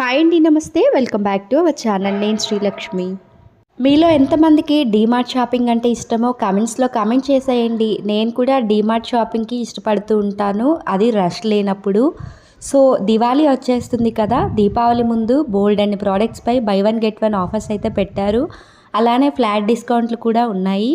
Hi అండి నమస్తే. Welcome back to our channel నేను శ్రీలక్ష్మి. మీలో ఎంతమందికి డీమార్ట్ షాపింగ్ అంటే ఇష్టమో కమెంట్స్లో కామెంట్ చేసేయండి. నేను కూడా డీమార్ట్ షాపింగ్కి ఇష్టపడుతూ ఉంటాను. అది రష్ లేనప్పుడు. సో దివాళీ వచ్చేస్తుంది కదా. దీపావళి ముందు bold and ప్రోడక్ట్స్పై buy one get one offers అయితే పెట్టారు. అలానే ఫ్లాట్ డిస్కౌంట్లు కూడా ఉన్నాయి.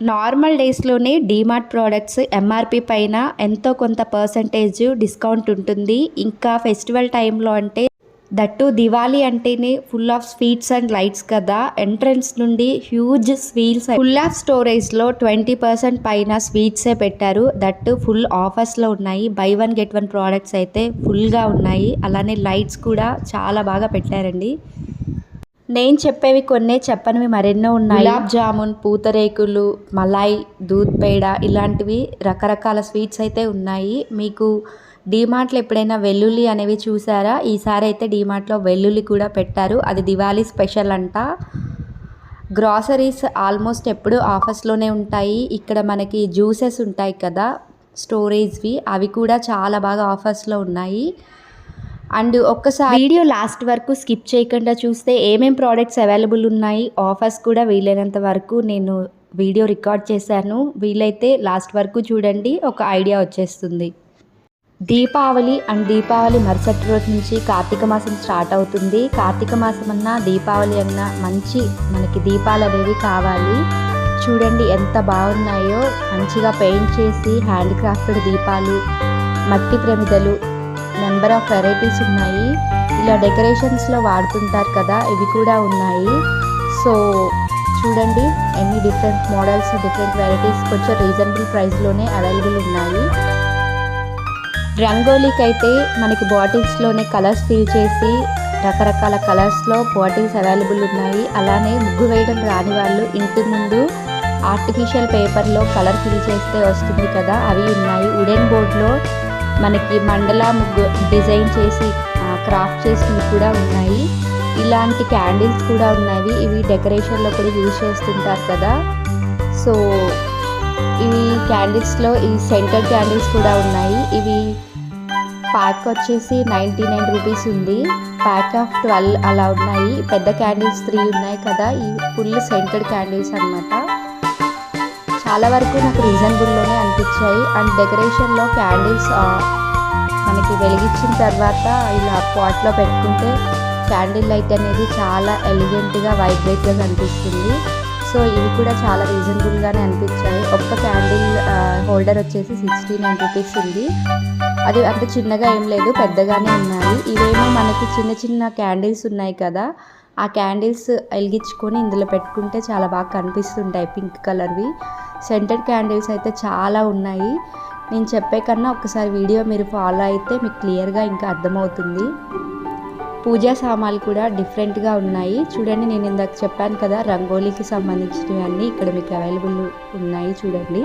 నార్మల్ డేస్లోనే డీమార్ట్ ప్రోడక్ట్స్ ఎంఆర్పి పైన ఎంతో కొంత పర్సంటేజ్ డిస్కౌంట్ ఉంటుంది. ఇంకా ఫెస్టివల్ టైంలో అంటే దట్టు దివాళీ అంటేనే full of sweets and lights కదా. ఎంట్రన్స్ నుండి హ్యూజ్ స్వీట్స్ ఫుల్ ఆఫ్ స్టోరేజ్లో ట్వంటీ పర్సెంట్ పైన స్వీట్సే పెట్టారు. దట్టు ఫుల్ ఆఫర్స్లో ఉన్నాయి. Buy one get one products అయితే ఫుల్గా ఉన్నాయి. అలానే లైట్స్ కూడా చాలా బాగా పెట్టారండి. నేను చెప్పేవి కొన్నే చెప్పనివి మరెన్నో ఉన్నాయి. గులాబ్ జామున్ పూతరేకులు మలాయ్ దూద్ పేడ ఇలాంటివి రకరకాల స్వీట్స్ అయితే ఉన్నాయి. మీకు డీమార్ట్లో ఎప్పుడైనా వెల్లుల్లి అనేవి చూసారా? ఈసారి అయితే డీమార్ట్లో వెల్లుల్లి కూడా పెట్టారు. అది దివాళీ స్పెషల్ అంట. గ్రాసరీస్ ఆల్మోస్ట్ ఎప్పుడు ఆఫర్స్లోనే ఉంటాయి. ఇక్కడ మనకి జ్యూసెస్ ఉంటాయి కదా స్టోరేజ్వి అవి కూడా చాలా బాగా ఆఫర్స్లో ఉన్నాయి. అండ్ ఒక్కసారి వీడియో లాస్ట్ వరకు స్కిప్ చేయకుండా చూస్తే ఏమేం ప్రోడక్ట్స్ అవైలబుల్ ఉన్నాయి ఆఫర్స్ కూడా వీలైనంత వరకు నేను వీడియో రికార్డ్ చేశాను. వీలైతే లాస్ట్ వరకు చూడండి ఒక ఐడియా వచ్చేస్తుంది. దీపావళి అండ్ దీపావళి మరుసటి రోజు నుంచి కార్తీక మాసం స్టార్ట్ అవుతుంది. కార్తీక మాసం అన్నా దీపావళి అన్నా మంచి మనకి దీపాలు అనేవి కావాలి. చూడండి ఎంత బాగున్నాయో. మంచిగా పెయింట్ చేసి హ్యాండ్క్రాఫ్టెడ్ దీపాలు మట్టి ప్రమిదలు నెంబర్ ఆఫ్ వెరైటీస్ ఉన్నాయి. ఇలా డెకరేషన్స్లో వాడుతుంటారు కదా ఇవి కూడా ఉన్నాయి. సో చూడండి ఎన్ని డిఫరెంట్ మోడల్స్ డిఫరెంట్ వెరైటీస్ కొంచెం రీజనబుల్ ప్రైస్లోనే అవైలబుల్ ఉన్నాయి. రంగోలీకి అయితే మనకి బాటిల్స్లోనే కలర్స్ ఫిల్ చేసి రకరకాల కలర్స్లో బాటిల్స్ అవైలబుల్ ఉన్నాయి. అలానే ముగ్గు వేయడం రాని వాళ్ళు ఇంటి ముందు ఆర్టిఫిషియల్ పేపర్లో కలర్ ఫిల్ చేస్తే వస్తుంది కదా అవి ఉన్నాయి. ఉడెన్ బోర్డ్లో మనకి మండల ముగ్గు డిజైన్ చేసి క్రాఫ్ట్ చేసినవి కూడా ఉన్నాయి. ఇలాంటి క్యాండిల్స్ కూడా ఉన్నాయి. ఇవి డెకరేషన్లో కూడా యూజ్ చేస్తుంటారు కదా. సో ఇవి క్యాండిల్స్లో ఈ సెంటర్ క్యాండిల్స్ కూడా ఉన్నాయి. ఇవి ప్యాక్ వచ్చేసి నైంటీ నైన్ రూపీస్ ఉంది. ప్యాక్ ఆఫ్ ట్వెల్వ్ అలా ఉన్నాయి. పెద్ద క్యాండిల్స్ త్రీ ఉన్నాయి కదా. ఈ ఫుల్ సెంటెడ్ క్యాండిల్స్ అనమాట చాలా వరకు నాకు రీజనబుల్లోనే అనిపించాయి. అండ్ డెకరేషన్లో క్యాండిల్స్ మనకి వెలిగించిన తర్వాత ఇలా పాట్లో పెట్టుకుంటే క్యాండిల్ లైట్ అనేది చాలా ఎలిగెంట్గా వైబ్రేట్గా కనిపిస్తుంది. సో ఇవి కూడా చాలా రీజనబుల్గానే అనిపించాయి. ఒక్క క్యాండిల్ హోల్డర్ వచ్చేసి సిక్స్టీ నైన్ రూపీస్ ఉంది. అది అంత చిన్నగా ఏం లేదు పెద్దగానే ఉన్నాయి. ఇవేమో మనకి చిన్న చిన్న క్యాండిల్స్ ఉన్నాయి కదా ఆ క్యాండిల్స్ వెలిగించుకొని ఇందులో పెట్టుకుంటే చాలా బాగా కనిపిస్తుంటాయి పింక్ కలర్వి. సెంటెడ్ క్యాండిల్స్ అయితే చాలా ఉన్నాయి. నేను చెప్పే కన్నా ఒకసారి వీడియో మీరు ఫాలో అయితే మీకు క్లియర్గా ఇంకా అర్థమవుతుంది. పూజా సామాన్లు కూడా డిఫరెంట్గా ఉన్నాయి. చూడండి నేను ఇందాక చెప్పాను కదా రంగోలీకి సంబంధించినవి అన్నీ ఇక్కడ మీకు అవైలబుల్ ఉన్నాయి చూడండి.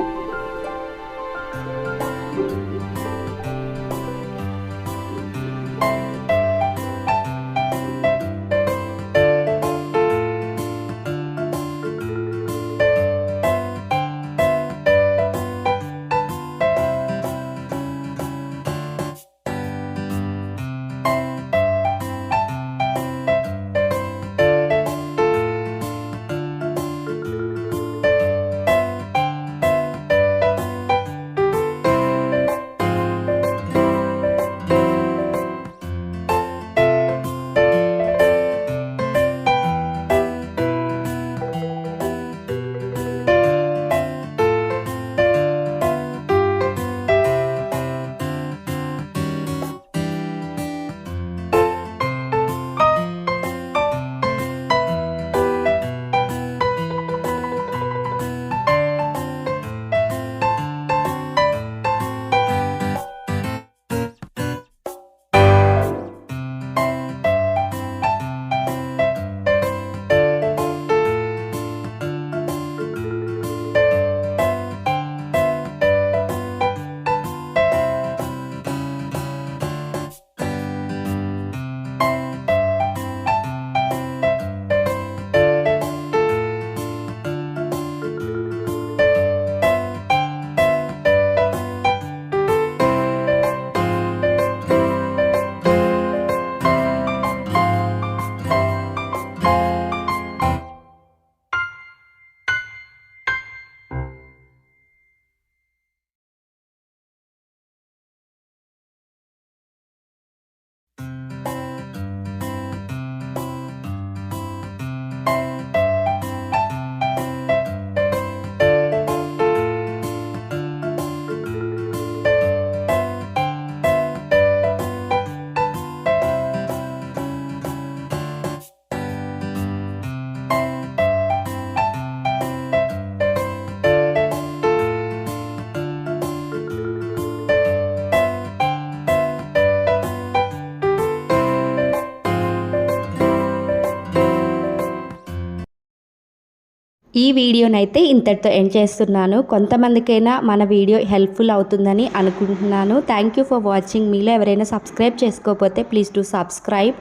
ఈ వీడియోనైతే ఇంతటితో ఎండ్ చేస్తున్నాను. కొంతమందికైనా మన వీడియో హెల్ప్ఫుల్ అవుతుందని అనుకుంటున్నాను. థ్యాంక్ యూ ఫర్ వాచింగ్ మీలో ఎవరైనా సబ్స్క్రైబ్ చేసుకోకపోతే ప్లీజ్ టు సబ్స్క్రైబ్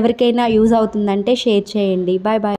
ఎవరికైనా యూజ్ అవుతుందంటే షేర్ చేయండి. Bye bye